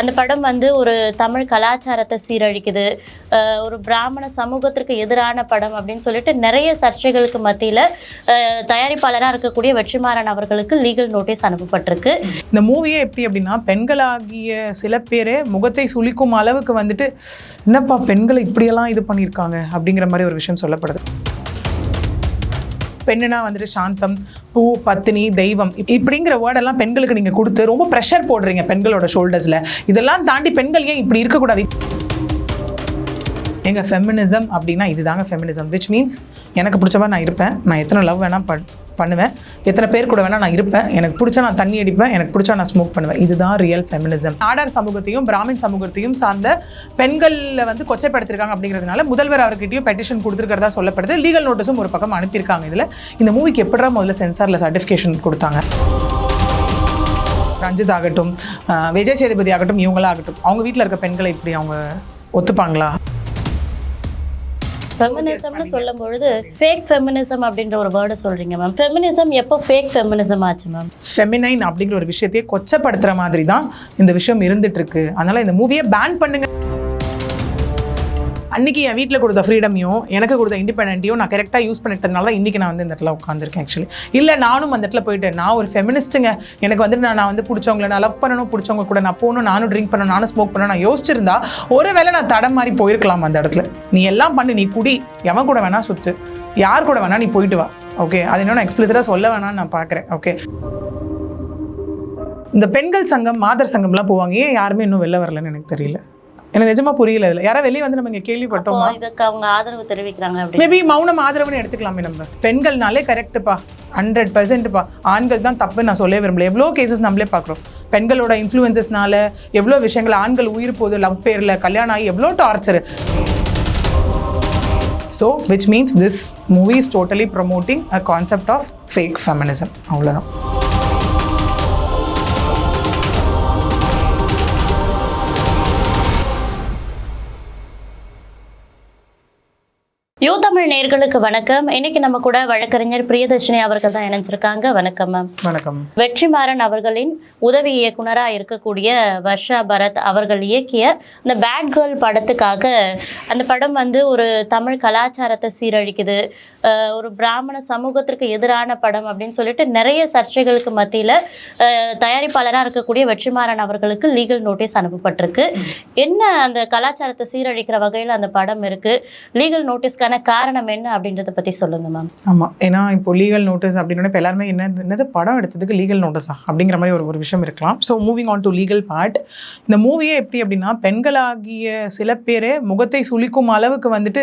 அந்த படம் வந்து ஒரு தமிழ் கலாச்சாரத்தை சீரழிக்குது. ஒரு பிராமண சமூகத்திற்கு எதிரான படம் அப்படின்னு சொல்லிட்டு நிறைய சர்ச்சைகளுக்கு மத்தியில் தயாரிப்பாளராக இருக்கக்கூடிய வெற்றிமாறன் அவர்களுக்கு லீகல் நோட்டீஸ் அனுப்பப்பட்டிருக்கு. இந்த மூவியே எப்படி அப்படின்னா பெண்களாகிய சில பேர் முகத்தை சுளிக்கும் அளவுக்கு வந்துட்டு என்னப்பா பெண்களை இப்படியெல்லாம் இது பண்ணியிருக்காங்க? அப்படிங்கிற மாதிரி ஒரு விஷயம் சொல்லப்படுது. பெண்ணுனா வந்துட்டு சாந்தம் பூ பத்தினி தெய்வம். இப்படிங்கிற வேர்டெல்லாம் பெண்களுக்கு நீங்கள் கொடுத்து ரொம்ப ப்ரெஷர் போடுறீங்க பெண்களோட ஷோல்டர்ஸில் இதெல்லாம் தாண்டி பெண்கள் ஏன் இப்படி இருக்கக்கூடாது? எங்கள் ஃபெமினிசம் அப்படின்னா இதுதாங்க ஃபெமினிசம் விச் மீன்ஸ் எனக்கு பிடிச்சவா நான் இருப்பேன். நான் எத்தனை லவ் வேணால் பண் பண்ணுவேன். எத்தனை பேர் கூட வேணால் நான் இருப்பேன். எனக்கு பிடிச்சா நான் தண்ணி அடிப்பேன். எனக்கு பிடிச்சா நான் ஸ்மோக் பண்ணுவேன். இதுதான் ரியல் ஃபெமினிசம் நாடார் சமூகத்தையும் பிராமின் சமூகத்தையும் சார்ந்த பெண்களில் வந்து கொச்சைப்படுத்திருக்காங்க அப்படிங்கிறதுனால முதல்வர் அவர்கிட்டயும் பெட்டிஷன் கொடுத்துருக்கிறதா சொல்லப்படுது. லீகல் நோட்டீஸும் ஒரு பக்கம் அனுப்பியிருக்காங்க இதில். இந்த மூவிக்கு எப்படா முதல்ல சென்சாரில் சர்டிஃபிகேஷன் கொடுத்தாங்க? ரஞ்சித் ஆகட்டும் விஜய் சேதுபதி ஆகட்டும் இவங்களாகட்டும். அவங்க வீட்டில் இருக்க பெண்களை இப்படி அவங்க ஒத்துப்பாங்களா? ஃபெமினிசம்னு சொல்லும் பொழுது ஃபேக் ஃபெமினிசம் அப்படின்ற ஒரு வேர்டை சொல்றீங்க மேம் ஃபெமினிசம் எப்போ ஃபேக் ஃபெமினிசம் ஆச்சு மேம் ஃபெமினைன் அப்படிங்கிற ஒரு விஷயத்தையே கொச்சப்படுத்துற மாதிரி தான் இந்த விஷயம் இருந்துட்டு இருக்கு. அதனால இந்த மூவியை பேன் பண்ணுங்க. அன்னைக்கு என் வீட்டில் கொடுத்த ஃப்ரீடமையும் எனக்கு கொடுத்த இண்டிபெண்ட்டையும் நான் கரெக்டாக யூஸ் பண்ணிட்டதுனால தான் இன்றைக்கி நான் வந்து இந்த இடத்துல உட்காந்துருக்கேன் ஆக்சுவலி இல்லை நானும் அந்த இடத்துல போயிட்டேன். நான் ஒரு ஃபெமினிஸ்ட்டுங்க எனக்கு வந்துட்டு நான் நான் வந்து பிடிச்சவங்கள நான் லவ் பண்ணணும் பிடிச்சவங்க கூட நான் போகணும் நானும் ட்ரிங்க் பண்ணணும் நானும் ஸ்மோக் பண்ணணும். நான் யோசிச்சிருந்தா ஒருவேளை நான் தடம் மாதிரி போயிருக்கலாம் அந்த இடத்துல. நீ எல்லாம் பண்ணு நீ குடி. எவன் கூட வேணால் சுற்று யார் கூட வேணால் நீ போயிட்டு வா. ஓகே அது இன்னும் நான் எக்ஸ்பிளிசிட்டாக சொல்ல வேணாம்னு நான் பார்க்குறேன் ஓகே இந்த பெண்கள் சங்கம் மாதர் சங்கம்லாம் போவாங்க. ஏன் யாருமே இன்னும் வெளில வரலன்னு எனக்கு தெரியல. எனக்கு நிஜமா புரியல இதுல. யாரா வெளியே வந்து நம்ம இங்க கேள்விப்பட்டோமா? இதுக்கு அவங்க ஆதரவு தெரிவிக்கிறாங்க மேபி மௌனம் ஆதரவுன்னு எடுத்துக்கலாமே நம்ம. பெண்கள்னாலே கரெக்டுப்பா ஹண்ட்ரட் பர்சன்ட்ப்பா ஆண்கள் தான் தப்பு நான் சொல்ல விரும்பல. எவ்வளோ கேசஸ் நம்மளே பார்க்குறோம். பெண்களோட இன்ஃப்ளூயன்சஸ்னால எவ்வளோ விஷயங்கள் ஆண்கள் உயிர் போகுது லவ் பேரில் கல்யாணம் ஆகி எவ்வளோ torture so which means this movie is totally promoting a concept of fake feminism அவ்வளோதான் நேர்களுக்கு வணக்கம். இன்னைக்கு நம்ம கூட வழக்கறிஞர் பிரியதர்ஷினி அவர்கள் தான் இணைஞ்சிருக்காங்க. வணக்கம் மேம் வணக்கம். வெற்றிமாறன் அவர்களின் உதவி இயக்குனராக இருக்கக்கூடிய வர்ஷா பரத் அவர்கள் இயக்கிய இந்த பேட் கேர்ள் படத்துக்காக அந்த படம் வந்து ஒரு தமிழ் கலாச்சாரத்தை சீரழிக்குது. ஒரு பிராமண சமூகத்திற்கு எதிரான படம் அப்படின்னு சொல்லிட்டு நிறைய சர்ச்சைகளுக்கு மத்தியில் தயாரிப்பாளராக இருக்கக்கூடிய வெற்றிமாறன் அவர்களுக்கு லீகல் நோட்டீஸ் அனுப்பப்பட்டிருக்கு. என்ன அந்த கலாச்சாரத்தை சீரழிக்கிற வகையில் அந்த படம் இருக்கு? லீகல் நோட்டீஸ்க்கான காரணம் என்ன அப்படின்றத பற்றி சொல்லுங்கள் மேம் ஆமாம் ஏன்னா இப்போ லீகல் நோட்டீஸ் அப்படின்னு இப்போ எல்லாருமே என்ன என்னது படம் எடுத்ததுக்கு லீகல் நோட்டீஸா அப்படிங்கிற மாதிரி ஒரு ஒரு விஷயம் இருக்கலாம். So moving on to legal part இந்த மூவியே எப்படி அப்படின்னா பெண்களாகிய சில பேர் முகத்தை சுளிக்கும் அளவுக்கு வந்துட்டு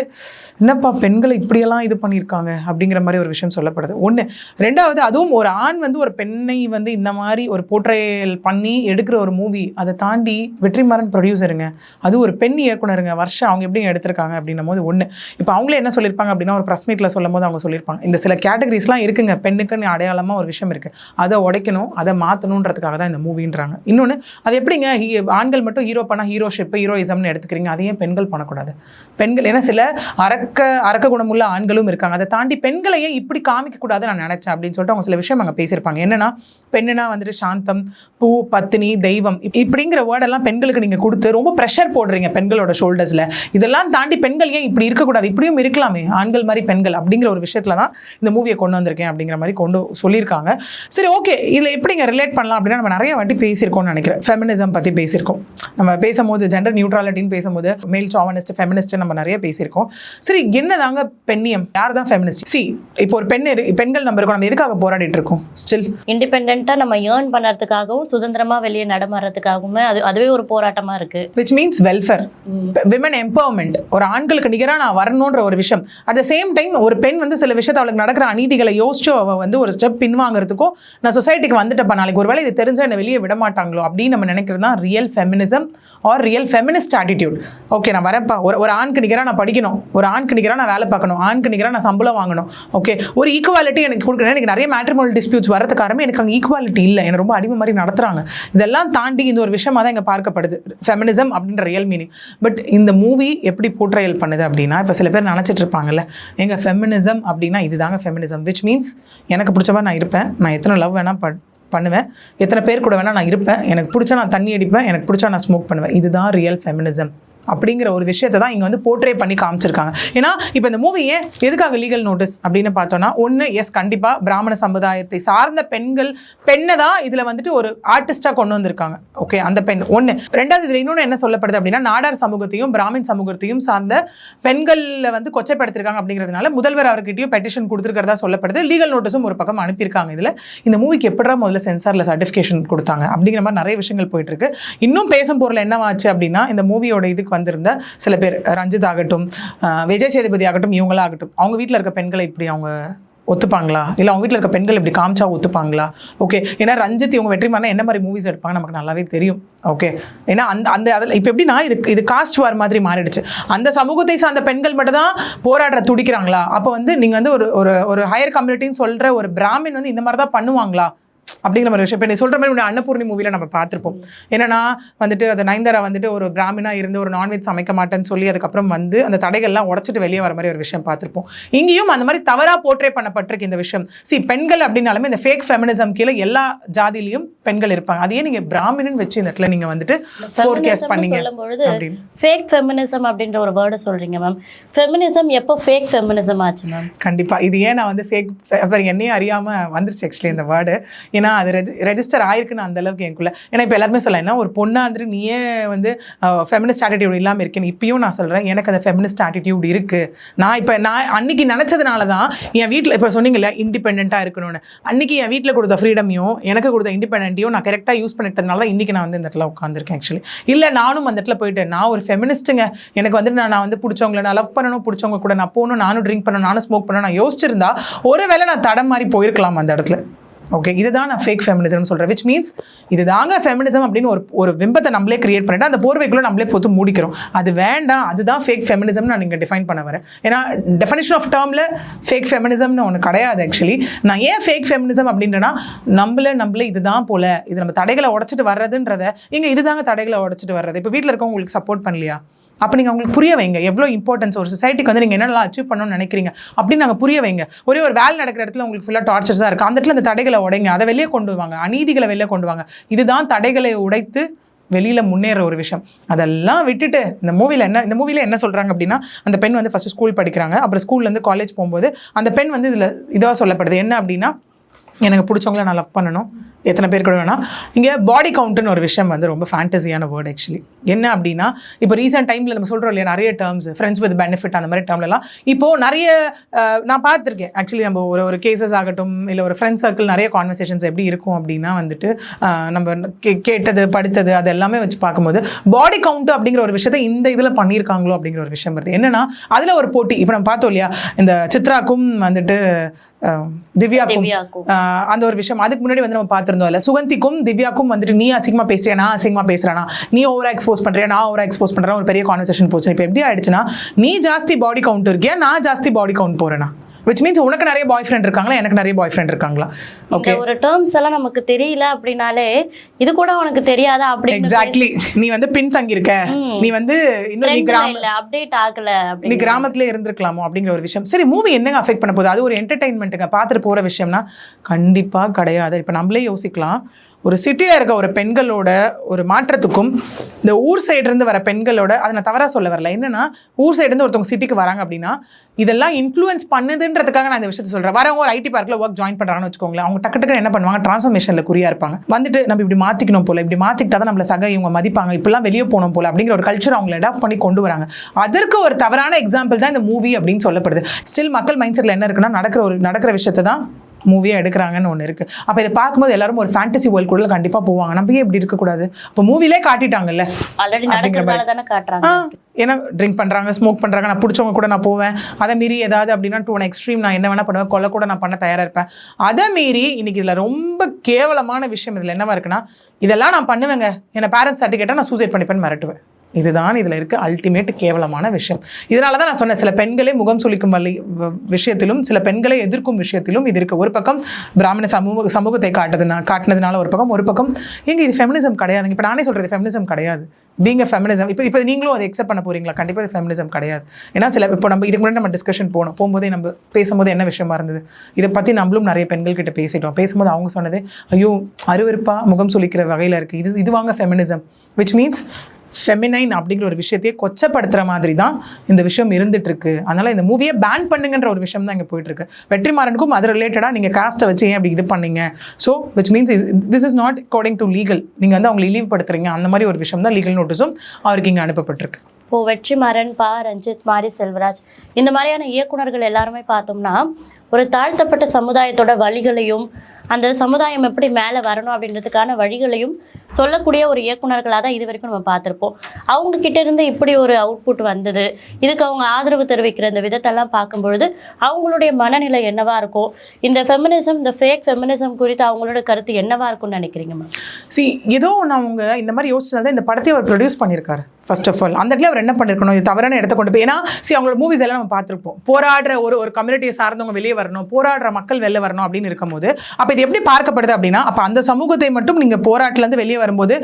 என்னப்பா பெண்களை இப்படியெல்லாம் இது பண்ணியிருக்காங்க? அப்படிங்கிற மாதிரி ஒரு விஷயம் சொல்லப்படுது. ஒன்று ரெண்டாவது அதுவும் ஒரு ஆண் வந்து ஒரு பெண்ணை வந்து இந்த மாதிரி ஒரு போர்ட்ரேல் பண்ணி எடுக்கிற ஒரு மூவி அதை தாண்டி வெற்றிமாறன் ப்ரொடியூசருங்க அது ஒரு பெண் இயக்குனருங்க வருஷம் அவங்க எப்படி எடுத்திருக்காங்க அப்படின்னும் போது ஒன்று இப்போ அவங்களே என்ன சொல்லியிருப்பாங்க? அப்படின்னா ஒரு ப்ரெஸ் மீட்டில் சொல்லும் போது அவங்க சொல்லியிருப்பாங்க. இந்த சில கேட்டகரிஸ்லாம் இருக்குங்க. பெண்ணுக்குன்னு அடையாளமாக ஒரு விஷயம் இருக்குது அதை உடைக்கணும் அதை மாற்றணுன்றதுக்காக தான் இந்த மூவின்றாங்க இன்னொன்று அது எப்படிங்க? ஹீ- ஆண்கள் மட்டும் ஹீரோ பண்ணால் ஹீரோஷிப் ஹீரோயிசம்னு எடுத்துக்கிறீங்க. அதையும் பெண்கள் பண்ணக்கூடாது. பெண்கள் ஏன்னா சில அரக்க அரக்க குணமுள்ள ஆண்களும் இருக்காங்க. அதை தாண்டி பெண்களையும் இப்படி காமிக்கக்கூடாதுன்னு நான் நினச்சேன் அப்படின்னு சொல்லிட்டு அவங்க சில விஷயம் அங்கே பேசியிருப்பாங்க. என்னன்னா பெண்ணுனா வந்துட்டு சாந்தம் பூ பத்தினி தெய்வம். இப்படிங்கிற வேர்டெல்லாம் பெண்களுக்கு நீங்கள் கொடுத்து ரொம்ப ப்ரெஷர் போடுறீங்க பெண்களோட ஷோல்டர்ஸில் இதெல்லாம் தாண்டி பெண்கள் ஏன் இப்படி இருக்கக்கூடாது? இப்படியும் இருக்கலாமே. ஆண்கள் மாதிரி பெண்கள் அப்படிங்கிற ஒரு விஷயத்துல தான் இந்த மூவியை கொண்டு வந்திருக்கேன் அப்படிங்கிற மாதிரி கொண்டு சொல்லியிருக்காங்க. சரி ஓகே இதில் எப்படிங்க ரிலேட் பண்ணலாம் அப்படின்னா நம்ம நிறைய வாட்டி பேசியிருக்கோம்னு நினைக்கிறேன். ஃபெமினிசம் பற்றி பேசியிருக்கோம். நம்ம பேசும்போது ஜெண்டர் நியூட்ராலிட்டின்னு பேசும்போது மேல் சாவனிஸ்ட் ஃபெமினிஸ்ட் நம்ம நிறைய பேசியிருக்கோம். சரி என்னதாங்க பெண்ணியம்? யார் தான் ஃபெமினிஸ்ட் சி இப்போ ஒரு பெண் பெண்கள் நம்ம இருக்கோம். நம்ம எதுக்காக போராடிட்டு இருக்கோம்? ஸ்டில் இண்டிபெண்ட்டாக நம்ம ஏர்ன் பண்ணுறதுக்காகவும் சுதந்திரமாக வெளியே நடமாடுறதுக்காகவுமே அது அதுவே ஒரு போராட்டமாக இருக்குது which means welfare women empowerment ஒரு ஆண்களுக்கு நிகராக நான் வரணுன்ற ஒரு விஷயம். அட் த சேம் டைம் ஒரு பெண் வந்து சில விஷயத்தை அவளுக்கு நடக்கிற அநீதிகளை யோசிச்சு அவள் வந்து ஒரு ஸ்டெப் பின்வாங்கிறதுக்கோ நான் சொசைட்டிக்கு வந்துட்டப்பா நாளைக்கு ஒருவேளை இது தெரிஞ்சா என்னை வெளியே விட மாட்டாங்களோ அப்படின்னு நம்ம நினைக்கிறது தான் real feminism or real feminist attitude okay நான் வரேன்ப்பா. ஒரு ஒரு ஆண்க்கு நிகராக நான் படிக்கணும். ஒரு ஆண்க்கு நிகராக நான் வேலை பார்க்கணும். ஆண்க்கு நிகராக நான் சம்பளம் வாங்கணும். ஓகே ஒரு ஈக்குவாலிட்டி எனக்கு கொடுக்கணும். எனக்கு நிறைய மேட்ரிமோனல் டிஸ்பியூட்ஸ் வரது காரணமே எனக்கு அங்கே ஈக்குவாலிட்டி இல்லை. என்னை ரொம்ப அடிமை மாதிரி நடத்துறாங்க. இதெல்லாம் தாண்டி இந்த ஒரு விஷயமா தான் இங்கே பார்க்கப்படுது. ஃபெமினிசம் அப்படின்ற ரியல் மீனிங் பட் இந்த மூவி எப்படி போர்ட்ரையல் பண்ணுது அப்படின்னா இப்போ சில பேர் நினச்சிட்டு சொல்கிறாங்கல்ல எங்கள் ஃபெமினிசம் அப்படின்னா இதுதாங்க ஃபெமினிசம் விச் மீன்ஸ் எனக்கு பிடிச்சவா நான் இருப்பேன். நான் எத்தனை லவ் வேணால் பட் பண்ணுவேன். எத்தனை பேர் கூட வேணால் நான் இருப்பேன். எனக்கு பிடிச்சா நான் தண்ணி அடிப்பேன். எனக்கு பிடிச்சா நான் ஸ்மோக் பண்ணுவேன். இதுதான் ரியல் ஃபெமினிசம் அப்படிங்கிற ஒரு விஷயத்தை தான் இங்கே வந்து போர்ட்ரே பண்ணி காமிச்சிருக்காங்க. ஏன்னா இப்போ இந்த மூவி ஏன் எதுக்காக லீகல் நோட்டீஸ் அப்படின்னு பார்த்தோன்னா ஒன்று எஸ் கண்டிப்பாக பிராமண சமுதாயத்தை சார்ந்த பெண்கள் பெண்ணை தான் இதில் வந்துட்டு ஒரு ஆர்டிஸ்டாக கொண்டு வந்திருக்காங்க. ஓகே அந்த பெண் ஒன்று ரெண்டாவது இதில் இன்னொன்று என்ன சொல்லப்படுது அப்படின்னா நாடார் சமூகத்தையும் பிராமின் சமூகத்தையும் சார்ந்த பெண்களில் வந்து கொச்சைப்படுத்திருக்காங்க அப்படிங்கிறதுனால முதல்வர் அவர்கிட்டயும் பெட்டிஷன் கொடுத்துருக்கிறதா சொல்லப்படுது. லீகல் நோட்டீஸும் ஒரு பக்கம் அனுப்பியிருக்காங்க இதில். இந்த மூவிக்கு எப்படா முதல்ல சென்சாரில் சர்டிஃபிகேஷன் கொடுத்தாங்க? அப்படிங்கிற மாதிரி நிறைய விஷயங்கள் போயிட்டு இருக்கு. இன்னும் பேசும் பொருள் என்னவாச்சு அப்படின்னா இந்த மூவியோட இதுக்கு வந்திருந்த சில பேர் ரஞ்சித் ஆகட்டும் விஜய் சேதுபதி ஆகட்டும் இவங்களாகட்டும் அவங்க வீட்டில் இருக்க பெண்களை இப்படி அவங்க ஒத்துப்பாங்களா? இல்லை அவங்க வீட்டில் இருக்க பெண்கள் இப்படி காமிச்சா ஒத்துப்பாங்களா? ஓகே ஏன்னா ரஞ்சித் இவங்க வெற்றிமாறனா என்ன மாதிரி மூவிஸ் எடுப்பாங்க நமக்கு நல்லாவே தெரியும். ஓகே ஏன்னா அந்த அந்த அதில் இப்போ எப்படின்னா இது இது காஸ்ட் வார் மாதிரி மாறிடுச்சு. அந்த சமூகத்தை சார்ந்த பெண்கள் மட்டும் தான் போராடுற துடிக்கிறாங்களா? அப்போ வந்து நீங்கள் வந்து ஒரு ஒரு ஒரு ஹையர் கம்யூனிட்டின்னு சொல்கிற ஒரு பிராமின் வந்து இந்த மாதிரி தான் பண்ணுவாங்களா? அப்படிங்கிற மாதிரி விஷயம். இப்போ நீ சொல்கிற மாதிரி அன்னபூர்ணி மூவியில் நம்ம பார்த்துருப்போம். என்னன்னா வந்துட்டு அது நயன்தாரா வந்துட்டு ஒரு பிராமினா இருந்து ஒரு நான்வெஜ் சமைக்க மாட்டேன்னு சொல்லி அதுக்கப்புறம் வந்து அந்த தடைகள்லாம் உடச்சிட்டு வெளியே வர மாதிரி ஒரு விஷயம் பார்த்துருப்போம். இங்கேயும் அந்த மாதிரி தவறாக போர்ட்ரே பண்ணப்பட்டிருக்கு இந்த விஷயம். சி பெண்கள் அப்படின்னாலுமே இந்த ஃபேக் ஃபெமினிசம் கீழே எல்லா ஜாதியிலையும் பெண்கள் இருப்பாங்க. அதையே நீங்கள் பிராமினன் வச்சு இந்த இடத்துல நீங்கள் வந்துட்டு ஃபோர் கேஸ் Feminism பண்ணீங்க ஃபேக் ஃபெமினிசம் அப்படின்ற ஒரு வேர்டை சொல்றீங்க மேம் ஃபெமினிசம் எப்போ ஃபேக் ஃபெமினிசம் ஆச்சு மேம் கண்டிப்பா. இது ஏன் நான் வந்து ஃபேக் என்னையும் அறியாம வந்துருச்சு ஆக்சுவலி இந்த வேர்டு ஏன்னா அது ரெஜிஸ்டர் ஆயிருக்குன்னு அந்த அளவுக்கு எனக்குள்ள. ஏன்னா இப்போ எல்லாருமே சொல்லலாம் என்ன ஒரு பொண்ணா இருந்துட்டு நீயே வந்து ஃபெமினிஸ்ட் ஆட்டிடியூட் இல்லாமல் இருக்கேன்னு இப்பயும் நான் சொல்கிறேன் எனக்கு அந்த ஃபெமினிஸ்ட் ஆட்டிடியூட் இருக்குது நான் இப்போ நான் அன்னைக்கு நினச்சதுனால தான் என் வீட்டில் இப்போ சொன்னீங்கல்ல இண்டிபெண்ட்டாக இருக்கணும்னு. அன்னைக்கு என் வீட்டில் கொடுத்த ஃப்ரீடமையும் எனக்கு கொடுத்த இண்டிபெண்ட்டையும் நான் கரெக்டாக யூஸ் பண்ணிட்டதுனால தான் இன்றைக்கி நான் வந்து இந்த இடத்துல உட்காந்துருக்கேன் ஆக்சுவலி இல்லை நானும் அந்த இடத்துல போயிட்டேன். நான் ஒரு ஃபெமினிஸ்ட்டுங்க எனக்கு வந்துட்டு நான் நான் வந்து பிடிச்சவங்கள நான் லவ் பண்ணணும் பிடிச்சவங்க கூட நான் போகணும் நானும் ட்ரிங்க் பண்ணணும் நானும் ஸ்மோக் பண்ணணும் நான் யோசிச்சிருந்தா ஒருவேளை நான் தடம் மாதிரி போயிருக்கலாம் அந்த இடத்துல. ஓகே இதுதான் நான் ஃபேக் ஃபெமினிசம் சொல்கிறேன் விச் மீன்ஸ் இதுதாங்க ஃபெமினிசம் அப்படின்னு ஒரு ஒரு விம்பத்தை நம்மளே கிரியேட் பண்ணிட்டு அந்த போர்வைக்குள்ளே நம்மளே போட்டு மூடிக்கிறோம். அது வேண்டாம் அதுதான் ஃபேக் ஃபெமினிசம்னு நான் இங்கே டிஃபைன் பண்ண வரேன். ஏன்னா டெஃபினேஷன் ஆஃப் டேர்மில் ஃபேக் ஃபெமினிசம்னு ஒன்று கிடையாது ஆக்சுவலி நான் ஏன் ஃபேக் ஃபெமினிசம் அப்படின்றனா நம்மள நம்மளே இதுதான் போல. இது நம்ம தடைகளை உடச்சிட்டு வர்றதுன்றத இங்கே இதுதாங்க தடைகளை உடச்சிட்டு வர்றது. இப்போ வீட்டில் இருக்கவங்க உங்களுக்கு சப்போர்ட் பண்ணலையா? அப்போ நீங்கள் அவங்களுக்கு புரிய வைங்க. எவ்வளோ இம்பார்ட்டன்ஸ் ஒரு சொசைட்டிக்கு வந்து நீங்கள் என்னெல்லாம் அச்சீவ் பண்ணணும்னு நினைக்கிறீங்க அப்படின்னு நாங்கள் புரிய வைங்க. ஒரே ஒரு வேலை நடக்கிற இடத்துல உங்களுக்கு ஃபுல்லாக டார்ச்சர்ஸாக இருக்குது அந்த இடத்துல அந்த தடைகளை உடைங்க. அதை வெளியே கொண்டு வாங்க. அநீதிகளை வெளியே கொண்டு வாங்க. இதுதான் தடைகளை உடைத்து வெளியில் முன்னேற ஒரு விஷயம். அதெல்லாம் விட்டுட்டு இந்த மூவியில் என்ன இந்த மூவியில் என்ன சொல்கிறாங்க அப்படின்னா அந்த பெண் வந்து ஃபஸ்ட்டு ஸ்கூல் படிக்கிறாங்க. அப்புறம் ஸ்கூல்லேருந்து காலேஜ் போகும்போது அந்த பெண் வந்து இதில் இதாக சொல்லப்படுது. என்ன அப்படின்னா எனக்கு பிடிச்சவங்கள நான் லவ் பண்ணணும். எத்தனை பேர் கூட வேணாம் இங்கே பாடி கவுண்ட்னு ஒரு விஷயம் வந்து ரொம்ப ஃபேண்டசியான வேர்ட் ஆக்சுவலி என்ன அப்படின்னா இப்போ ரீசெண்ட் டைமில் நம்ம சொல்கிறோம் இல்லையா நிறைய டேர்ம்ஸ் ஃப்ரெண்ட்ஸ் வித் பெனிஃபிட் அந்த மாதிரி டேர்ம்லலாம் இப்போது நிறைய நான் பார்த்துருக்கேன். ஆக்சுவலி நம்ம ஒரு ஒரு கேசஸ் ஆகட்டும் இல்லை ஒரு ஃப்ரெண்ட் சர்க்கிள் நிறைய கான்வர்சேஷன்ஸ் எப்படி இருக்கும் அப்படின்னா வந்துட்டு நம்ம கே- கேட்டது படித்தது அது எல்லாமே வச்சு பார்க்கும்போது பாடி கவுண்ட் அப்படிங்கிற ஒரு விஷயத்தை இந்த இதில் பண்ணியிருக்காங்களோ அப்படிங்கிற ஒரு விஷயம் வருது. என்னன்னா அதில் ஒரு போட்டி இப்போ நம்ம பார்த்தோம் இல்லையா இந்த சித்ராக்கும் வந்துட்டு திவ்யாக்கும் அந்த ஒரு விஷயம். அதுக்கு முன்னாடி வந்து நம்ம பார்த்துருந்தோம் இல்லை சுகந்திக்கும் திவ்யாக்கும் வந்துட்டு நீ அசிங்கமா பேசுறியா? நான் அசிங்கமாக பேசுகிறேனா நீ ஓவரா எக்ஸ்போஸ் பண்றியா? நான் ஓவரா எக்ஸ்போஸ் பண்றேன்? ஒரு பெரிய கான்வர்சேஷன் போச்சு இப்போ எப்படி ஆயிடுச்சுன்னா நீ ஜாஸ்தி பாடி கவுண்ட் இருக்கியா? நான் ஜாஸ்தி பாடி கவுண்ட் போறேனா? விச் மீன்ஸ் உனக்கு நிறைய பாய் ஃப்ரெண்ட் இருக்காங்களா? எனக்கு நிறைய பாய் ஃப்ரெண்ட் இருக்காங்களா ஓகே ஒரு டேர்ம்ஸ் எல்லாம் நமக்கு தெரியல அப்படின்னாலே இது கூட உனக்கு தெரியாதா அப்படின்னு எக்ஸாக்ட்லி நீ வந்து பின் தங்கியிருக்க நீ வந்து இன்னும் நீ கிராம அப்டேட் ஆகல நீ கிராமத்துல இருந்திருக்கலாமோ அப்படிங்கிற ஒரு விஷயம். சரி மூவி என்னங்க அஃபெக்ட் பண்ண போகுது? அது ஒரு என்டர்டைன்மெண்ட்டுங்க பார்த்துட்டு போற விஷயம்னா கண்டிப்பா கிடையாது. இப்போ நம்மளே யோசிக்கலாம். ஒரு சிட்டியில் இருக்க ஒரு பெண்களோட ஒரு மாற்றத்துக்கும் இந்த ஊர் சைடுலேருந்து வர பெண்களோட அதை நான் தவறாக சொல்ல வரல. என்னென்னா ஊர் சைடுலேருந்து ஒருத்தவங்க சிட்டிக்கு வராங்க அப்படின்னா இதெல்லாம் இன்ஃப்ளூயன்ஸ் பண்ணுதுன்றதுக்காக நான் இந்த விஷயத்தை சொல்கிறேன் வரவங்க ஒரு ஐடி பார்க்கில் ஒர்க் ஜாயின் பண்ணுறாங்கன்னு வச்சுக்கோங்களேன். அவங்க டக்கு டக்குன்னு என்ன பண்ணுவாங்க? ட்ரான்ஸ்ஃபர்மேஷனில் குறியாக இருப்பாங்க. வந்துட்டு நம்ம இப்படி மாற்றிக்கணும் போல் இப்படி மாற்றிக்கிட்டா தான் நம்மளை சக இவங்க மதிப்பாங்க. இப்படிலாம் வெளியே போகணும் போல் அப்படிங்கிற ஒரு கல்ச்சர் அவங்களை அடாப்ட் பண்ணி கொண்டு வராங்க. அதற்கு ஒரு தவறான எக்ஸாம்பிள் தான் இந்த மூவி அப்படின்னு சொல்லப்படுது. ஸ்டில் மக்கள் மைண்ட் செட்டில் என்ன இருக்குன்னா நடக்கிற ஒரு நடக்கிற விஷயத்தை தான் மூவியாக எடுக்கிறாங்கன்னு ஒன்று இருக்குது அப்போ இதை பார்க்கும்போது எல்லாரும் ஒரு ஃபேண்டசி வேர்ல்டு கூட கண்டிப்பாக போவாங்க. நம்ம ஏன் இப்படி இருக்கக்கூடாது அப்போ மூவிலே காட்டிட்டாங்கல்ல? அப்படிங்கிற ஆ ஏன்னா ட்ரிங்க் பண்ணுறாங்க ஸ்மோக் பண்ணுறாங்க நான் பிடிச்சவங்க கூட நான் போவேன். அதை மீறி ஏதாவது அப்படின்னா டூ எக்ஸ்ட்ரீம் நான் என்ன வேணால் பண்ணுவேன். கொலை கூட நான் பண்ண தயாராக இருப்பேன். அதை மீறி இன்னைக்கு இதில் ரொம்ப கேவலமான விஷயம் இதில் என்னவா இருக்குன்னா இதெல்லாம் நான் பண்ணுவேங்க. என்னை பேரண்ட்ஸ் சர்டிஃபிகேட்டை நான் சூசைட் பண்ணிப்பேன்னு மிரட்டுவேன். இதுதான் இதில் இருக்க அல்டிமேட் கேவலமான விஷயம். இதனால தான் நான் சொன்னேன் சில பெண்களே முகம் சுளிக்கும் வழி விஷயத்திலும் சில பெண்களை எதிர்க்கும் விஷயத்திலும் இது இருக்குது ஒரு பக்கம் பிராமண சமூக சமூகத்தை காட்டுதுனா காட்டினதுனால ஒரு பக்கம் ஒரு பக்கம் இங்கே இது ஃபெமினிசம் கிடையாதுங்க. இப்போ நானே சொல்கிறது ஃபெமினிசம் கிடையாது. பீங் அ ஃபெமினிசம் இப்போ இப்போ நீங்களும் அதை எக்ஸெப்ட் பண்ண போகிறீங்களா கண்டிப்பாக இது ஃபெமினிசம் கிடையாது. ஏன்னா சில இப்போ நம்ம இதுக்கு முன்னாடி நம்ம டிஸ்கஷன் போனோம் போகும்போதே நம்ம பேசும்போது என்ன விஷயமா இருந்தது? இதை பற்றி நம்மளும் நிறைய பெண்கள் கிட்ட பேசிட்டோம். பேசும்போது அவங்க சொன்னது ஐயோ அருவருப்பாக முகம் சுளிக்கிற வகையில் இருக்குது இது இது வாங்க ஃபெமினிசம் விச் மீன்ஸ் ஃபெமினைன் அப்படிங்கிற ஒரு விஷயத்தையே கொச்சப்படுத்துகிற மாதிரி தான் இந்த விஷயம் இருந்துட்டு அதனால் இந்த மூவியை பேன் பண்ணுங்கன்ற ஒரு விஷயம் தான் இங்கே போயிட்டு இருக்கு வெற்றிமாறனுக்கும் அது ரிலேட்டடாக நீங்கள் காஸ்ட்டை வச்சு ஏன் அப்படி இது பண்ணீங்க? So which means this is not according to legal நீங்கள் வந்து அவங்களை இழிவுபடுத்துறீங்க. அந்த மாதிரி ஒரு விஷயம் தான் லீகல் நோட்டீஸும் அவருக்கு இங்கே அனுப்பப்பட்டிருக்கு. இப்போ வெற்றிமாறன் பா ரஞ்சித் மாரி செல்வராஜ். இந்த மாதிரியான இயக்குனர்கள் எல்லாருமே பார்த்தோம்னா ஒரு தாழ்த்தப்பட்ட சமுதாயத்தோட வழிகளையும் அந்த சமுதாயம் எப்படி மேலே வரணும் அப்படின்றதுக்கான வழிகளையும் சொல்லக்கூடிய ஒரு இயக்குனர்களாக தான் இது வரைக்கும் நம்ம பார்த்துருப்போம். அவங்கக்கிட்ட இருந்து இப்படி ஒரு அவுட்புட் வந்தது. இதுக்கு அவங்க ஆதரவு தெரிவிக்கிற இந்த விதத்தெல்லாம் பார்க்கும்பொழுது அவங்களுடைய மனநிலை என்னவாக இருக்கும் இந்த ஃபெமினிசம் இந்த ஃபேக் ஃபெமினிசம் குறித்து அவங்களோட கருத்து என்னவாக இருக்கும்னு நினைக்கிறீங்க மேம் சி ஏதோ ஒன்று அவங்க இந்த மாதிரி யோசிச்சது இந்த படத்தை அவர் ப்ரொடியூஸ் பண்ணியிருக்காரு ஃபர்ஸ்ட் ஆஃப் ஆல் அந்த இடத்துல அவர் என்ன பண்ணிருக்கணும்? இது தவறான இடத்த கொண்டு போய் ஏன்னா சி அவங்களோட மூவிஸ் எல்லாம் நம்ம பார்த்துருப்போம். போராடுற ஒரு ஒரு கம்யூனிட்டியை சார்ந்தவங்க வெளியே வரணும் போராடுற மக்கள் வெளில வரணும் அப்படின்னு இருக்கும்போது அப்போ இது எப்படி பார்க்கப்படுது அப்படின்னா அப்போ அந்த சமூகத்தை மட்டும் நீங்கள் போராட்டிலேருந்து வெளியே வரும்போது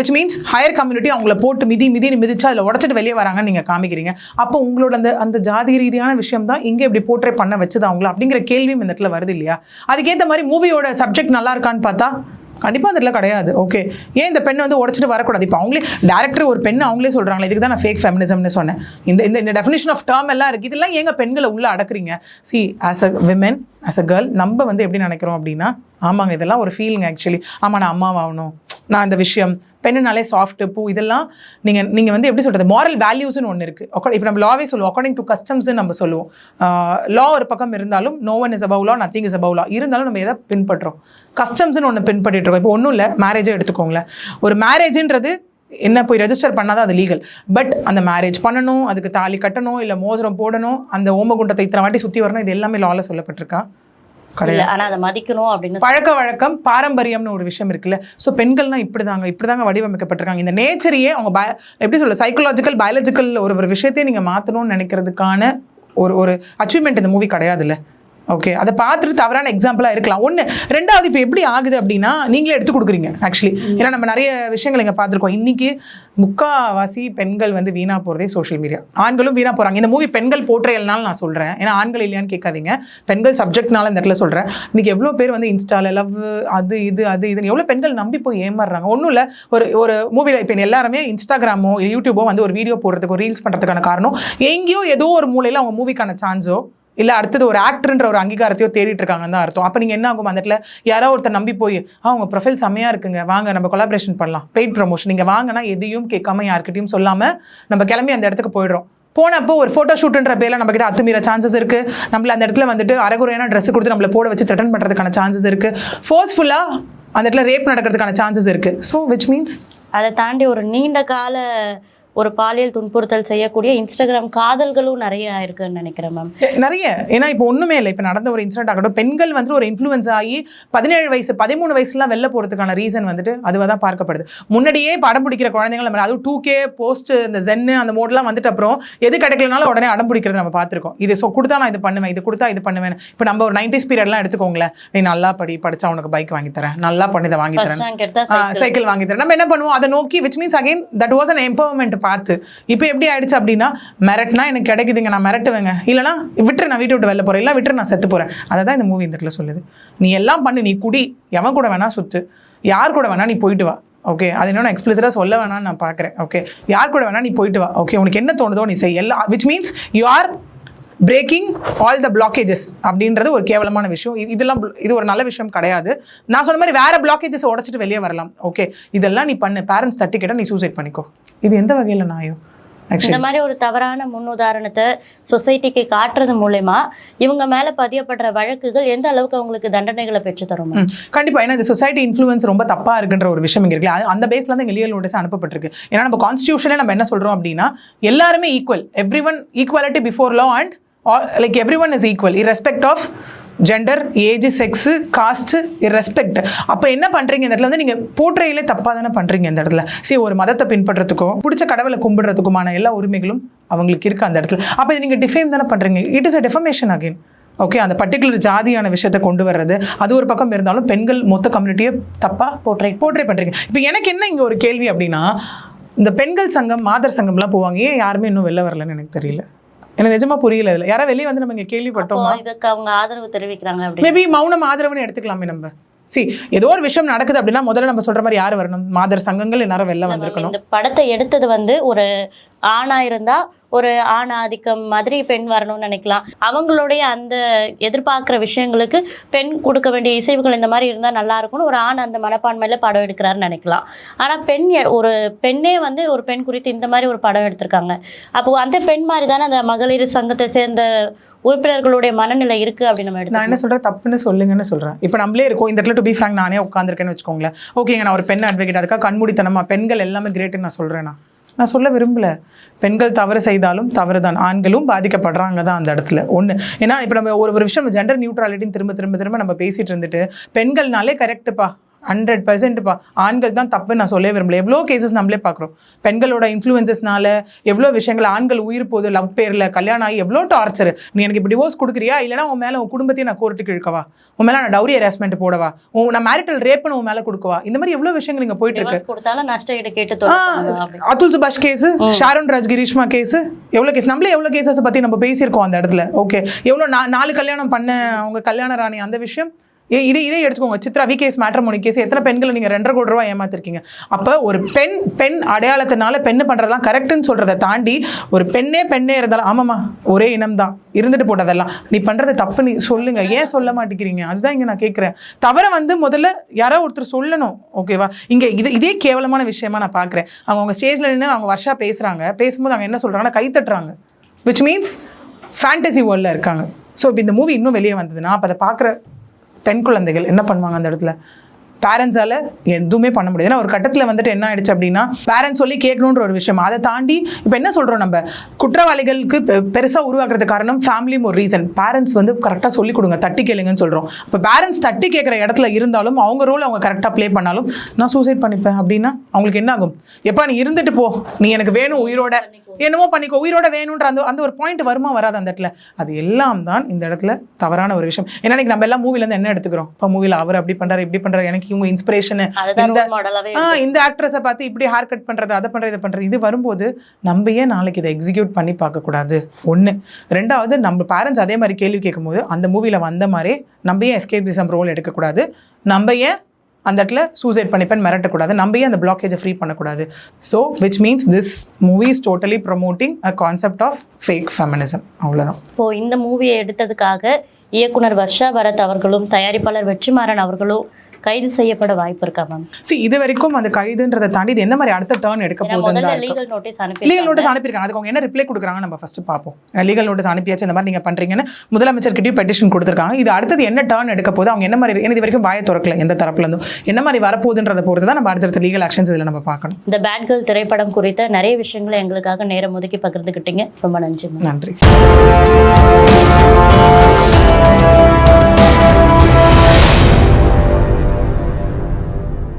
விச் மீன்ஸ் ஹையர் கம்யூனிட்டி அவங்கள போட்டு மிதி மிதின்னு மிதிச்சு அதில் உடச்சிட்டு வெளியே வராங்கன்னு நீங்கள் காமிக்கிறீங்க. அப்போ உங்களோட அந்த அந்த ஜாதி ரீதியான விஷயம் தான் இங்கே இப்படி போர்ட்ரே பண்ண வச்சது அவங்கள அப்படிங்கிற கேள்வியும் இந்த இடத்துல வருது இல்லையா? அதுக்கேற்ற மாதிரி மூவியோட சப்ஜெக்ட் நல்லா இருக்கான்னு பார்த்தா கண்டிப்பாக அந்த இடத்துல கிடையாது. ஓகே ஏன் இந்த பெண்ணை வந்து உடச்சிட்டு வரக்கூடாது? இப்போ அவங்களே டேரக்டர் ஒரு பெண் அவங்களே சொல்கிறாங்களே இதுக்கு தான் நான் ஃபேக் ஃபெமினிசம்னு சொன்னேன். இந்த இந்த இந்த டெஃபினேஷன் ஆஃப் டேர்ம் எல்லாம் இருக்குது இதெல்லாம் எங்கள் பெண்களை உள்ளே அடக்குறீங்க? See as a women as a girl நம்ம வந்து எப்படி நினைக்கிறோம் அப்படின்னா ஆமாங்க இதெல்லாம் ஒரு ஃபீலிங் ஆக்சுவலி ஆமாம் நான் அம்மாவாகணும். நான் இந்த விஷயம் பெண்ணுனாலே சாஃப்ட்டு பூ இதெல்லாம் நீங்கள் நீங்கள் வந்து எப்படி சொல்கிறது மாரல் வேல்யூஸ்னு ஒன்று இருக்குது இப்போ நம்ம லாவே சொல்லுவோம். அக்கார்டிங் டு கஸ்டம்ஸ்னு நம்ம சொல்லுவோம். லா ஒரு பக்கம் இருந்தாலும் no one is above law nothing is above law இருந்தாலும் நம்ம எதை பின்பற்றுறோம் கஸ்டம்ஸ்னு ஒன்று பின்பற்றிட்டு இருக்கோம். இப்போ ஒன்றும் இல்லை மேரேஜே எடுத்துக்கோங்களேன். ஒரு மேரேஜ்ன்றது என்ன போய் ரெஜிஸ்டர் பண்ணாதான் அது லீகல் பட் அந்த மேரேஜ் பண்ணணும் அதுக்கு தாலி கட்டணும் இல்லை மோதிரம் போடணும் அந்த ஓமகுண்டத்தை இத்தனை வாட்டி சுற்றி வரணும் இது எல்லாமே லாவில் சொல்லப்பட்டிருக்கா? கிடையாது. ஆனால் அதை மதிக்கணும் அப்படின்னு பழக்க வழக்கம் பாரம்பரியம்னு ஒரு விஷயம் இருக்குல்ல. ஸோ பெண்கள்னா இப்படி தாங்க இப்படி தாங்க வடிவமைக்கப்பட்டிருக்காங்க. இந்த நேச்சரையே அவங்க பய எப்படி சொல்ல சைக்கலாஜிக்கல் பயாலஜிக்கல் ஒரு ஒரு விஷயத்தையே நீங்கள் மாற்றணும்னு நினைக்கிறதுக்கான ஒரு ஒரு அச்சீவ்மெண்ட் இந்த மூவி கிடையாதுல்ல. ஓகே அதை பார்த்துட்டு தவறான எக்ஸாம்பிளாக இருக்கலாம். ஒன்று ரெண்டாவது இப்போ எப்படி ஆகுது அப்படின்னா நீங்களே எடுத்து கொடுக்குறீங்க ஆக்சுவலி ஏன்னா நம்ம நிறைய விஷயங்கள் இங்கே பார்த்துருக்கோம். இன்றைக்கி முக்காவாசி பெண்கள் வந்து வீணாக போகிறதே சோஷியல் மீடியா ஆண்களும் வீணாக போகிறாங்க இந்த மூவி பெண்கள் போற்றையல்னால நான் சொல்கிறேன் ஏன்னா ஆண்கள் இல்லையான்னு கேட்காதீங்க. பெண்கள் சப்ஜெக்ட்னால இந்த இடத்துல சொல்கிறேன் இன்றைக்கி எவ்வளோ பேர் வந்து இன்ஸ்டால லவ் அது இது அது இதுன்னு எவ்வளோ பெண்கள் நம்பி போய் ஏமாறுறாங்க. ஒன்றும் இல்லை ஒரு ஒரு மூவியில் இப்போ எல்லாருமே இன்ஸ்டாகிராமோ யூடியூபோ வந்து ஒரு வீடியோ போடுறதுக்கு ஒரு ரீல்ஸ் பண்ணுறதுக்கான காரணம் எங்கேயோ ஏதோ ஒரு மூலையில் அவங்க மூவிக்கான சான்ஸோ இல்லை அடுத்தது ஒரு ஆக்டர்ன்ற ஒரு அங்கீகாரத்தையோ தேடிட்டு இருக்காங்கன்னு தான் அர்த்தம். அப்போ நீங்கள் என்ன ஆகும்? அந்த இடத்துல யாரோ ஒருத்தர் நம்பி போய் அவங்க ப்ரொஃபைல் செம்மையாக இருக்குங்க. வாங்க நம்ம கொலாபரேஷன் பண்ணலாம். பெய்ட் ப்ரொமோஷன் நீங்கள் வாங்கினா எதையும் கேட்காம யார்கிட்டையும் சொல்லாமல் நம்ம கிளம்பி அந்த இடத்துக்கு போயிடுறோம். போனப்போ ஒரு ஃபோட்டோ ஷூட்டுன்ற பேரில் நம்ம கிட்ட அத்துமீற சான்சஸ் இருக்கு. நம்மள அந்த இடத்துல வந்துட்டு அரைகுறையான ட்ரெஸ் கொடுத்து நம்மளை போட வச்சு த்ரெட்டன் பண்ணுறதுக்கான சான்சஸ் இருக்கு. ஃபோர்ஸ்ஃபுல்லாக அந்த இடத்துல ரேப் நடக்கிறதுக்கான சான்சஸ் இருக்கு. ஸோ விச் மீன்ஸ் அதை தாண்டி ஒரு நீண்ட கால ஒரு பாலியல் துன்புறுத்தல் செய்யக்கூடிய இன்ஸ்டாகிராம் காதல்களும் நிறைய இருக்குன்னு நினைக்கிறேன் மேம் நிறைய. ஏன்னா இப்போ ஒண்ணுமே இல்லை. இப்போ நடந்த ஒரு இன்சிடென்ட் ஆகட்டும் பெண்கள் வந்து ஒரு இன்ஃப்ளூயன்ஸ் ஆகி பதினேழு வயசு பதிமூணு வயசுலாம் வெளில போகிறதுக்கான ரீசன் வந்துட்டு அதுவாக தான் பார்க்கப்படுது. முன்னாடியே படம் பிடிக்கிற குழந்தைகள் நம்ம அதுவும் டூ கே போஸ்ட் இந்த ஜென்னு அந்த மோட்லாம் வந்துட்டு அப்புறம் எது கிடைக்கலனாலும் உடனே அடம் பிடிக்கிறது நம்ம பார்த்துருக்கோம். இது ஸோ கொடுத்தா நான் இது பண்ணுவேன் இது கொடுத்தா இது பண்ணுவேன் இப்போ நம்ம ஒரு நைன்டிஸ் பீரியட்லாம் எடுத்துக்கோங்களேன். நீ நல்லா படி படிச்சா உனக்கு பைக் வாங்கி தரேன். நல்லா பண்ணி இதை வாங்கி தரேன். சைக்கிள் வாங்கி தரேன். நம்ம என்ன பண்ணுவோம்? அதை நோக்கி which means again that was an empowerment பார்த்து. இப்போ எப்படி ஆயிடுச்சு அப்படின்னா மிரட்டினா எனக்கு கிடைக்குதுங்க நான் மிரட்டுவேங்க. இல்லைனா விட்டுரு நான் வீட்டை விட்டு வெளில போகிறேன் இல்லை விட்டுரு நான் செத்து போகிறேன் அதை தான் இந்த மூவி இந்த இடத்துல சொல்லுது. நீ எல்லாம் பண்ணு நீ குடி. எவன் கூட வேணா சுற்று யார் கூட வேணா நீ போயிட்டு வா. ஓகே அது இன்னும் எக்ஸ்பிளிசிட்டாக சொல்ல வேணாம்னு நான் பார்க்குறேன். ஓகே யார் கூட வேணா நீ போயிட்டு வா. ஓகே உனக்கு என்ன தோணுதோ நீ செய். எல்லா which means you are breaking all the blockages அப்படின்றது ஒரு கேவலமான விஷயம். இது- இதெல்லாம் இது ஒரு நல்ல விஷயம் கிடையாது. நான் சொன்ன மாதிரி வேற பிளாக்கேஜஸ் உடச்சிட்டு வெளியே வரலாம். ஓகே இதெல்லாம் நீ பண்ணு. பேரண்ட்ஸ் தட்டி கேட்டால் நீ சூசைட் பண்ணிக்கோ. இது எந்த வகையில் நாயோ இந்த மாதிரி ஒரு தவறான முன்னுதாரணத்தை சொசைட்டிக்கு காட்டுறது மூலயமா இவங்க மேல பதியப்படுற வழக்குகள் எந்த அளவுக்கு அவங்களுக்கு தண்டனைகளை பெற்று தரும்? ma'am? ம். கண்டிப்பா. ஏன்னா இந்த சொசைட்டி இன்ஃப்ளூயன்ஸ் ரொம்ப தப்பா இருக்குன்ற ஒரு விஷயம் இங்க இருக்குல்ல அந்த பேஸ்ல தான் லீகல் நோட்டீஸ் அனுப்பப்பட்டிருக்கு. ஏன்னா நம்ம கான்ஸ்டியூஷனே நம்ம என்ன சொல்றோம் அப்படின்னா எல்லாருமே equal every one equality before law and like every one is equal respect of gender age sex caste respect அப்போ என்ன பண்ணுறீங்க இந்த இடத்துல வந்து நீங்கள் போற்றையிலே தப்பாக தானே பண்ணுறீங்க இந்த இடத்துல. சரி ஒரு மதத்தை பின்பற்றதுக்கோ பிடிச்ச கடவுளை கும்பிடுறதுக்குமான எல்லா உரிமைகளும் அவங்களுக்கு இருக்கு அந்த இடத்துல. அப்போ இது நீங்கள் டிஃபேம் தானே பண்ணுறீங்க it is a defamation again okay அந்த பர்டிகுலர் ஜாதியான விஷயத்தை கொண்டு வர்றது அது ஒரு பக்கம் இருந்தாலும் பெண்கள் மொத்த கம்யூனிட்டியை தப்பாக போற்றை போர்ட்ரே பண்ணுறீங்க இப்போ எனக்கு என்ன இங்கே ஒரு கேள்வி அப்படின்னா இந்த பெண்கள் சங்கம் மாதர் சங்கம்லாம் போவாங்க. ஏன் யாருமே இன்னும் வெளில வரலன்னு எனக்கு தெரியல. எனக்கு நிஜமா புரியல இதில். யாராவது வெளியே வந்து நம்ம இங்கே கேள்விப்பட்டோமா? இதுக்கு அவங்க ஆதரவு தெரிவிக்கிறாங்க மேபி மௌனம் ஆதரவுன்னு எடுத்துக்கலாமே நம்ம. சி ஏதோ ஒரு விஷயம் நடக்குது அப்படின்னா முதல்ல நம்ம சொல்ற மாதிரி யார் வரணும்? மாதர் சங்கங்கள் எல்லாரும் வெளில வந்திருக்கணும். இந்த படத்தை எடுத்தது வந்து ஒரு ஆணா இருந்தா ஒரு ஆண் ஆதிக்கம் மாதிரி பெண் வரணும்னு நினைக்கலாம். அவங்களுடைய அந்த எதிர்பார்க்குற விஷயங்களுக்கு பெண் கொடுக்க வேண்டிய இசைவுகள் இந்த மாதிரி இருந்தால் நல்லா இருக்கும்னு ஒரு ஆண் அந்த மனப்பான்மையில் படம் எடுக்கிறாருன்னு நினைக்கலாம். ஆனால் பெண் ஒரு பெண்ணே வந்து ஒரு பெண் குறித்து இந்த மாதிரி ஒரு படம் எடுத்திருக்காங்க. அப்போ அந்த பெண் மாதிரி தானே அந்த மகளிர் சங்கத்தை சேர்ந்த உறுப்பினர்களுடைய மனநிலை இருக்கு அப்படின்னு நம்ம நான் என்ன சொல்றேன்? தப்புன்னு சொல்லுங்கன்னு சொல்றேன். இப்போ நம்மளே இருக்கோம். இந்த இடத்துல டு பி ஃப்ராங்க் நானே உட்காந்துருக்கேன்னு வச்சுக்கோங்களேன். ஓகேங்க நான் ஒரு பெண் அட்வொகேட் அதுக்காக கண்மூடித்தனமா பெண்கள் எல்லாமே கிரேட்டுன்னு நான் சொல்றேனா? நான் நான் சொல்ல விரும்பல. பெண்கள் தவறு செய்தாலும் தவறு தான் ஆண்களும் பாதிக்கப்படுறாங்க தான் அந்த இடத்துல. ஒன்று ஏன்னா இப்போ நம்ம ஒரு ஒரு விஷயம் ஜெண்டர் நியூட்ரலிட்டின்னு திரும்ப திரும்ப திரும்ப நம்ம பேசிகிட்டு இருந்துட்டு பெண்கள்னாலே கரெக்டுப்பா ஹண்ட்ரட் பர்சன்ட்ப்பா ஆண்கள் தான் தப்பு நான் சொல்லவே விரும்பல. எவ்வளோ கேசஸ் நம்மளே பார்க்குறோம். பெண்களோட இன்ஃப்ளூயன்சஸ்னால எவ்வளோ விஷயங்கள் ஆண்கள் உயிர் போகுது லவ் பேரில் கல்யாணம் ஆகி எவ்வளோ டார்ச்சர் நீ எனக்கு இப்போ டிவோர்ஸ் கொடுக்குறியா? இல்லைனா உன் மேலே உன் குடும்பத்தையும் நான் கோர்ட்டுக்கு இழுக்கவா? உன் மேலே நான் டவுரி ஹராஸ்மெண்ட் போடவா? உன் நான் மேரிட்டல் ரேப்னு உன் மேலே கொடுக்கவா? இந்த மாதிரி எவ்வளோ விஷயங்கள் இங்கே போயிட்டு இருக்கு. அதுல் சுபாஷ் கேஸ் ஷாரோன் ராஜ் கிரீஷ்மா கேஸ் எவ்வளோ கேஸ் நம்மளே எவ்வளோ கேசஸ் பற்றி நம்ம பேசியிருக்கோம் அந்த இடத்துல. ஓகே எவ்வளோ நாலு கல்யாணம் பண்ண அவங்க கல்யாண ராணி அந்த விஷயம் இதே இதே எடுத்துக்கோங்க. Chitra V case matrimony case எத்தனை பெண்களை நீங்கள் ரெண்டரை கோடி ரூபா ஏமாத்திருக்கீங்க? அப்போ ஒரு பெண் பெண் அடையாளத்தினால பெண்ணு பண்ணுறதெல்லாம் கரெக்டுன்னு சொல்கிறத தாண்டி ஒரு பெண்ணே பெண்ணே இருந்தாலும் ஆமாம்மா ஒரே இனம் தான் இருந்துட்டு போட்டதெல்லாம் நீ பண்ணுறது தப்பு நீ சொல்லுங்கள் ஏன் சொல்ல மாட்டேங்கிறீங்க? அதுதான் இங்கே நான் கேட்குறேன் தவிர வந்து முதல்ல யாரோ ஒருத்தர் சொல்லணும். ஓகேவா இங்கே இது இதே கேவலமான விஷயமா நான் பார்க்குறேன் அவங்க அவங்க ஸ்டேஜில் நின்று அவங்க வருஷா பேசுகிறாங்க பேசும்போது அவங்க என்ன சொல்கிறாங்கன்னா கை தட்டுறாங்க. விச் மீன்ஸ் ஃபேண்டசி வேர்ல்டில் இருக்காங்க. ஸோ இப்போ இந்த மூவி இன்னும் வெளியே வந்ததுன்னா அப்போ அதை பார்க்குற பெண் குழந்தைகள் என்ன பண்ணுவாங்க அந்த இடத்துல? பேரண்ட்ஸால் எதுவுமே பண்ண முடியாது. ஏன்னா ஒரு கட்டத்தில் வந்துட்டு என்ன ஆயிடுச்சு அப்படின்னா பேரண்ட்ஸ் சொல்லி கேட்கணுன்ற ஒரு விஷயம். அதை தாண்டி இப்போ என்ன சொல்கிறோம் நம்ம? குற்றவாளிகளுக்கு பெருசாக உருவாக்குறது காரணம் ஃபேமிலியும் ஒரு ரீசன் பேரண்ட்ஸ் வந்து கரெக்டாக சொல்லி கொடுங்க தட்டி கேளுங்கன்னு சொல்கிறோம் இப்போ பேரண்ட்ஸ் தட்டி கேட்குற இடத்துல இருந்தாலும் அவங்க ரோல் அவங்க கரெக்டாக ப்ளே பண்ணாலும் நான் சூசைட் பண்ணிப்பேன் அப்படின்னா அவங்களுக்கு என்ன ஆகும்? எப்பா நீ இருந்துட்டு போ. நீ எனக்கு வேணும் உயிரோட. என்னமோ பண்ணிக்கோ. உயிரோட வேணுன்ற அந்த அந்த ஒரு பாயிண்ட் வருமா வராது அந்த இடத்துல. அது எல்லாம் தான் இந்த இடத்துல தவறான ஒரு விஷயம். ஏன்னா நம்ம எல்லாம் மூவிலேருந்து என்ன எடுத்துக்கிறோம்? இப்போ மூவியில் அவர் அப்படி பண்ணுறாரு இப்படி பண்ணுறாரு எனக்கு இவங்க இன்ஸ்பிரேஷனு இந்த ஆக்ட்ரஸை பார்த்து இப்படி ஹேர் கட் பண்ணுறது அதை பண்ணுறது இதை பண்ணுறது இது வரும்போது நம்ம ஏன் நாளைக்கு இதை எக்ஸிக்யூட் பண்ணி பார்க்கக்கூடாது ஒன்று ரெண்டாவது நம்ம பேரண்ட்ஸ் அதே மாதிரி கேள்வி கேட்கும்போது அந்த மூவியில் வந்த மாதிரி நம்ம ஏன் எஸ்கேபிசம் ரோல் எடுக்கக்கூடாது நம்ம ஏன் அந்த இடத்துல சூசைட் பண்ணிப்பேன் மிரட்டக்கூடாது நம்ம ஏன் அந்த பிளாக்கேஜை ஃப்ரீ பண்ணக்கூடாது so which means this movie is totally promoting a concept of fake feminism அவ்வளோதான் இப்போ இந்த மூவியை எடுத்ததுக்காக இயக்குனர் வர்ஷா பரத் அவர்களும் தயாரிப்பாளர் வெற்றிமாறன் அவர்களும் கைது செய்யப்பட வாய்ப்பு இருக்கா மேம் see இது வரைக்கும் அந்த கைதுன்றதை தாண்டி இது எந்த மாதிரி அடுத்த டேர்ன் எடுக்க இருக்கு. லீகல் நோட்டீஸ் அனுப்பி லீகல் நோட்டீஸ் அனுப்பியிருக்காங்க. அதுக்கு அவங்க என்ன ரிப்ளை கொடுக்குறாங்க நம்ம ஃபர்ஸ்ட் பார்ப்போம். லீகல் நோட்டீஸ் அனுப்பியாச்சு இந்த மாதிரி நீங்கள் பண்ணுறீங்கன்னு முதலமைச்சர்கிட்டயும் பெட்டிஷன் கொடுத்துருக்காங்க. இது அடுத்தது என்ன டேர்ன் எடுக்க போகுது? அவங்க என்ன மாதிரி எனக்கு இது வரைக்கும் வாயை திறக்கல எந்த தரப்புல இருந்தும் என்ன மாதிரி வரப்போகுதுன்றதை பொறுத்து தான் நம்ம அடுத்தடுத்த லீகல் ஆக்ஷன்ஸ் இதில் நம்ம பார்க்கணும். இந்த பேட் கேர்ள் திரைப்படம் குறித்த நிறைய விஷயங்களை எங்களுக்காக நேரம் ஒதுக்கி பகிர்ந்துக்கிட்டீங்க ரொம்ப நன்றி நன்றி.